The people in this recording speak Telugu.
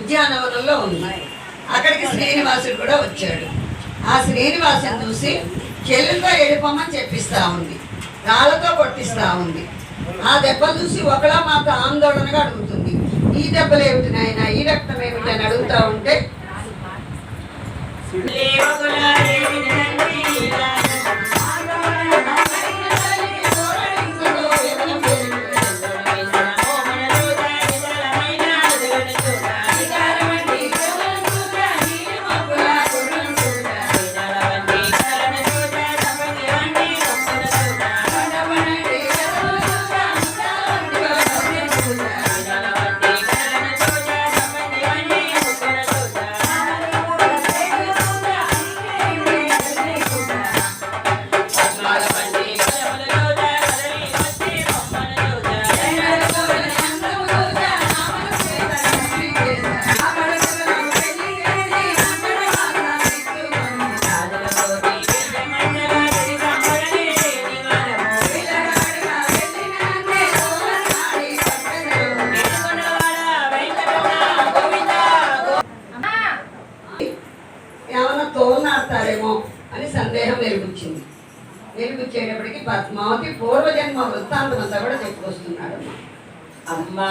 ఉద్యానవనంలో ఉంది. అక్కడికి శ్రీనివాసుడు కూడా వచ్చాడు. ఆ శ్రీనివాసుని చూసి చెల్లెలతో ఎడిపోమని చెప్పిస్తా ఉంది. రాళ్ళతో కొట్టిస్తా ఉంది. ఆ దెబ్బలు చూసి ఒకలా మాకు ఆందోళనగా అడుగుతుంది. ఈ దెబ్బలు ఏమిటి నాయన? ఈ రక్తం ఏమిటి అని అడుగుతా ఉంటే ఏమైనా తోలనాడతారేమో అని సందేహం వెలుగుచ్చింది. వెలుగుచ్చేటప్పటికి పద్మావతి పూర్వజన్మ వృత్తాంతం అంతా కూడా చెప్పుకొస్తున్నాడు అమ్మా